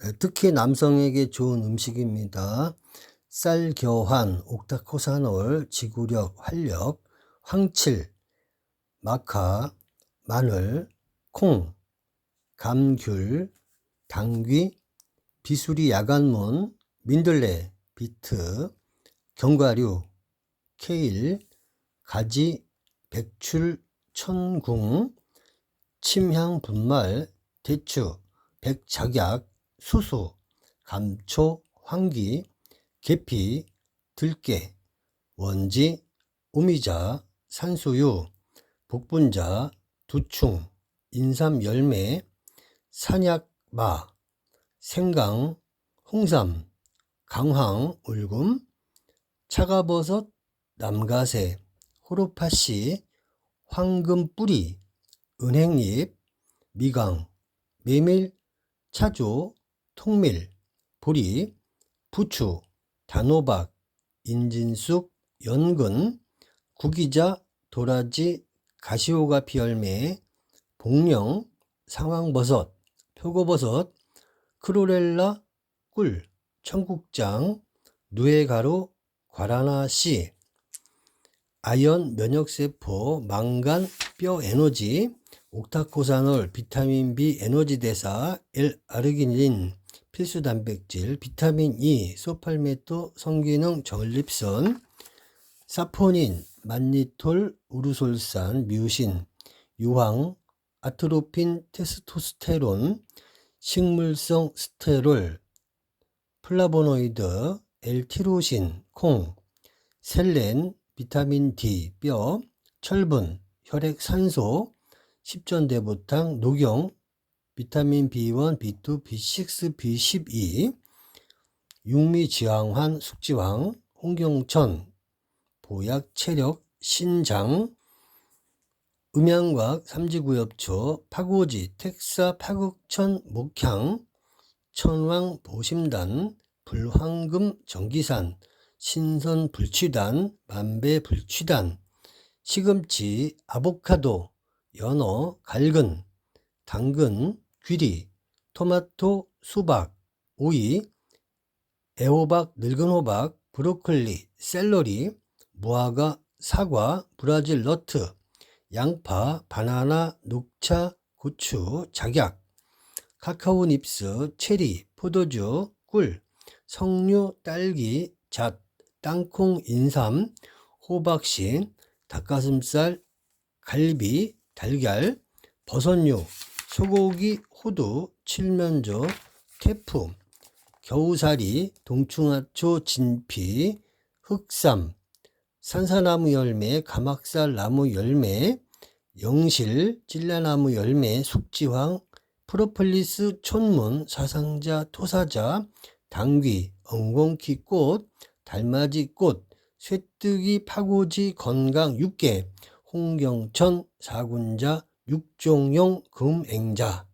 네, 특히 남성에게 좋은 음식입니다. 쌀겨환, 옥타코사놀, 지구력, 활력, 황칠, 마카, 마늘, 콩, 감귤, 당귀, 비수리 야간문, 민들레, 비트, 견과류, 케일, 가지, 백출, 천궁, 침향 분말, 대추, 백작약, 수수, 감초, 황기, 계피, 들깨, 원지, 오미자, 산수유, 복분자, 두충, 인삼 열매, 산약마, 생강, 홍삼, 강황, 울금, 차가버섯, 남가세, 호로파씨, 황금 뿌리, 은행잎, 미강, 메밀, 차조, 통밀, 보리, 부추, 단호박, 인진쑥, 연근, 구기자, 도라지, 가시오가 피 열매, 복령, 상황버섯, 표고버섯, 크로렐라, 꿀, 청국장, 누에가루, 과라나 씨, 아연, 면역세포, 망간, 뼈 에너지, 옥타코사놀, 비타민 B 에너지 대사, L-아르기닌, 필수 단백질, 비타민 E, 소팔메토, 성기능, 전립선, 사포닌, 만니톨, 우르솔산, 뮤신, 유황, 아트로핀, 테스토스테론, 식물성 스테롤, 플라보노이드, L티로신, 콩, 셀렌, 비타민 D, 뼈, 철분, 혈액 산소, 십전대보탕, 녹용, 비타민 B1, B2, B6, B12, 육미지황환, 숙지황, 홍경천, 보약, 체력, 신장, 음양과학, 삼지구엽초, 파고지, 택사, 파국천, 목향, 천왕, 보심단, 불황금, 정기산, 신선, 불취단, 만배, 불취단, 시금치, 아보카도, 연어, 갈근, 당근, 귀리, 토마토, 수박, 오이, 애호박, 늙은 호박, 브로콜리, 샐러리, 무화과, 사과, 브라질 너트, 양파, 바나나, 녹차, 고추, 작약, 카카오 닙스, 체리, 포도주, 꿀, 석류, 딸기, 잣, 땅콩, 인삼, 호박신, 닭가슴살, 갈비, 달걀, 버섯류, 소고기, 호두, 칠면조, 태풍, 겨우살이, 동충하초, 진피, 흑삼, 산사나무 열매, 가막살 나무 열매, 영실, 찔레나무 열매, 숙지황, 프로폴리스, 촌문, 사상자, 토사자, 당귀, 엉겅퀴 꽃, 달맞이 꽃, 쇠뜨기, 파고지, 건강, 육개, 홍경천, 사군자, 육종용, 금앵자,